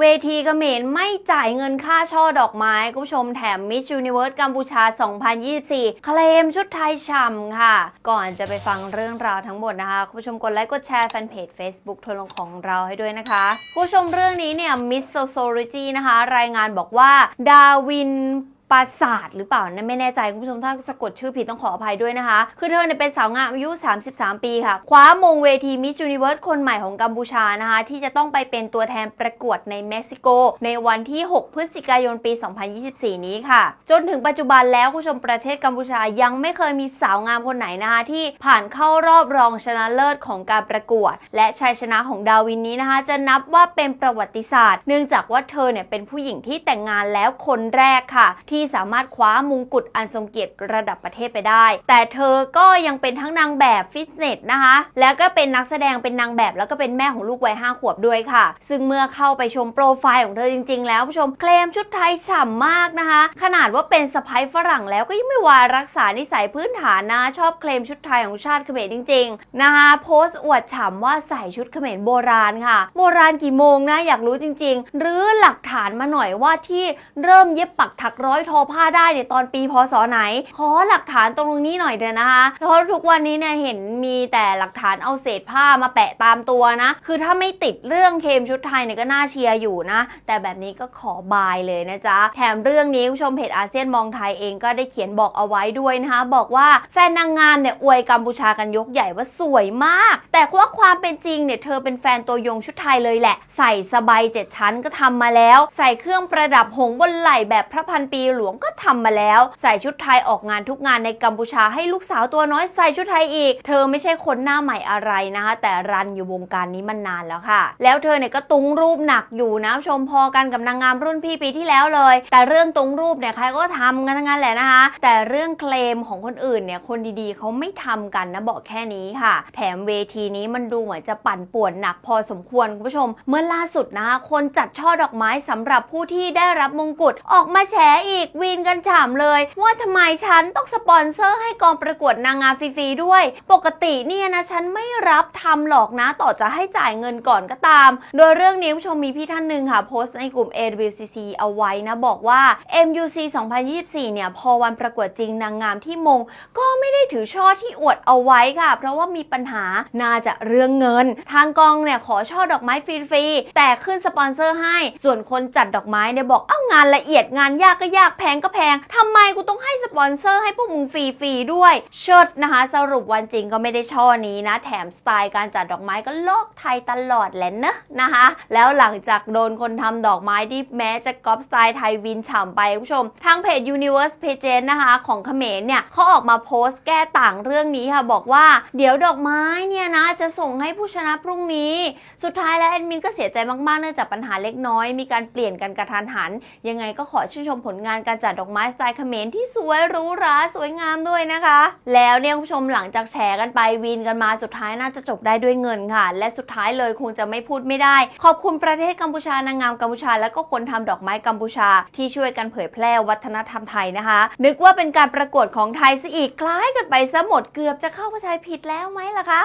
เวทีเขมรไม่จ่ายเงินค่าช่อดอกไม้คุณผู้ชมแถมมิ s ยูนิเวิร์สกัมพูชา 2024 เคลมชุดไทยฉ่ำค่ะ ก่อนจะไปฟังเรื่องราวทั้งหมดนะคะคุณผู้ชมกดไลค์กดแชร์แฟนเพจ Facebook ทวลงของเราให้ด้วยนะคะคุณผู้ชมเรื่องนี้เนี่ยมิสโซโซริจีนะคะ รายงานบอกว่าดาวิน ปราศาสตร์หรือเปล่านะไม่แน่ใจคุณผู้ชมถ้าสะกดชื่อผิดต้องขออภัยด้วยนะคะ คือเธอเนี่ยเป็นสาวงามอายุ 33 ปีค่ะ คว้ามงเวทีมิส s u นิเวิร์สคนใหม่ของกัมพูชานะคะ ที่จะต้องไปเป็นตัวแทนประกวดในเม็กซิโก ในวันที่ 6 พฤศจิกายนปี 2024 นี้ค่ะ จนถึงปัจจุบันแล้วคุณผู้ชมประเทศกัมพูชายังไม่เคยมีสาวงามคนไหนนะคะที่ผ่านเข้ารอบรองชนะเลิศของการประกวด และชัยชนะของดาวินนี้นะคะ จะนับว่าเป็นประวัติศาสตร์ เนื่องจากว่าเธอเนี่ยเป็นผู้หญิงที่แต่งงานแล้วคนแรกค่ะทที่สามารถคว้ามงกุฎอันทรงเกียรติระดับประเทศไปได้ แต่เธอก็ยังเป็นทั้งนางแบบฟิตเนสนะคะ แล้วก็เป็นนักแสดงเป็นนางแบบแล้วก็เป็นแม่ของลูกวัยห้าขวบด้วยค่ะ ซึ่งเมื่อเข้าไปชมโปรไฟล์ของเธอจริง ๆ แล้วผู้ชมเคลมชุดไทยฉ่ำมากนะคะ ขนาดว่าเป็นสะพ้ายฝรั่งแล้วก็ยังไม่วารักษานิสัยพื้นฐานนะ ชอบเคลมชุดไทยของชาติเขมรจริง ๆ นะคะโพสต์อวดฉ่ำว่าใส่ชุดเขมรโบราณค่ะ โบราณกี่โมงนะอยากรู้จริง ๆ หรือหลักฐานมาหน่อยว่าที่เริ่มเย็บปักถักร้อยทอผ้าได้เนี่ยตอนปีพศไหน ขอหลักฐานตรงนี้หน่อยเถอะนะคะเพราะทุกวันนี้เนี่ยเห็นมีแต่หลักฐานเอาเศษผ้ามาแปะตามตัวนะ คือถ้าไม่ติดเรื่องเคมชุดไทยเนี่ยก็น่าเชียร์อยู่นะ แต่แบบนี้ก็ขอบายเลยนะจ๊ะ แถมเรื่องนี้ผู้ชมเพจอาเซียนมองไทยเองก็ได้เขียนบอกเอาไว้ด้วยนะคะ บอกว่าแฟนนางงามเนี่ยอวยกัมพูชากันยกใหญ่ว่าสวยมาก แต่ว่าความเป็นจริงเนี่ยเธอเป็นแฟนตัวยงชุดไทยเลยแหละ ใส่สบายเจ็ดชั้นก็ทำมาแล้ว ใส่เครื่องประดับหงบนไหล่แบบพระพันปีหลวงก็ทำมาแล้ว ใส่ชุดไทยออกงานทุกงานในกัมพูชาให้ลูกสาวตัวน้อยใส่ชุดไทยอีก เธอไม่ใช่คนหน้าใหม่อะไรนะคะ แต่รันอยู่วงการนี้มานานแล้วค่ะ แล้วเธอเนี่ยก็ตุ้งรูปหนักอยู่นะชมพอกันกับนางงามรุ่นพี่ปีที่แล้วเลย แต่เรื่องตุ้งรูปเนี่ยใครก็ทำกันทั้งนั้นแหละนะคะ แต่เรื่องเคลมของคนอื่นเนี่ยคนดีๆเขาไม่ทำกันนะบอกแค่นี้ค่ะ แถมเวทีนี้มันดูเหมือนจะปั่นป่วนหนักพอสมควรคุณผู้ชม เมื่อล่าสุดนะคะคนจัดช่อดอกไม้สำหรับผู้ที่ได้รับมงกุฎออกมาแฉอีกวีนกันฉ่ำเลย ว่าทำไมฉันต้องสปอนเซอร์ให้กองประกวดนางงามฟรีๆด้วย ปกติเนี่ยนะฉันไม่รับทำหรอกนะต่อจะให้จ่ายเงินก่อนก็ตาม โดยเรื่องนี้ผู้ชมมีพี่ท่านหนึ่งค่ะ โพสต์ในกลุ่ม AWCC เอาไว้นะบอกว่า MUC 2024 เนี่ย พอวันประกวดจริงนางงามที่มง ก็ไม่ได้ถือช่อที่อวดเอาไว้ค่ะ เพราะว่ามีปัญหาน่าจะเรื่องเงิน ทางกองเนี่ยขอช่อดอกไม้ฟรีๆแต่ขึ้นสปอนเซอร์ให้ส่วนคนจัดดอกไม้เนี่ยบอกเอ้างานละเอียดงานยากก็ยากแพงก็แพงทำไมกูต้องให้สปอนเซอร์ให้พวกมึงฟรีๆด้วยเชิดนะคะ สรุปวันจริงก็ไม่ได้ช่อนี้นะ แถมสไตล์การจัดดอกไม้ก็โลกไทยตลอดแหละเนะนะคะ แล้วหลังจากโดนคนทำดอกไม้ที่แม้จะก๊อปสไตล์ไทยวินฉ่ำไปคุณผู้ชม ทางเพจ Universe Pageant นะคะ ของเขมรเนี่ยเขาออกมาโพสต์แก้ต่างเรื่องนี้ค่ะ บอกว่าเดี๋ยวดอกไม้เนี่ยนะ จะส่งให้ผู้ชนะพรุ่งนี้ สุดท้ายแล้วแอดมินก็เสียใจมากๆเนื่องจากปัญหาเล็กน้อย มีการเปลี่ยนกันกระทันหัน ยังไงก็ขอชื่นชมผลงานการจัดดอกไม้สไตล์เขมรที่สวยหรูหราสวยงามด้วยนะคะ แล้วเนี่ยคุณผู้ชมหลังจากแชร์กันไปวีนกันมาสุดท้ายน่าจะจบได้ด้วยเงินค่ะ และสุดท้ายเลยคงจะไม่พูดไม่ได้ ขอบคุณประเทศกัมพูชานางงามกัมพูชา และก็คนทำดอกไม้กัมพูชา ที่ช่วยกันเผยแพร่วัฒนธรรมไทยนะคะ นึกว่าเป็นการประกวดของไทยซะอีกคล้ายกันไปซะหมดเกือบจะเข้าใจผิดแล้วไหมล่ะคะ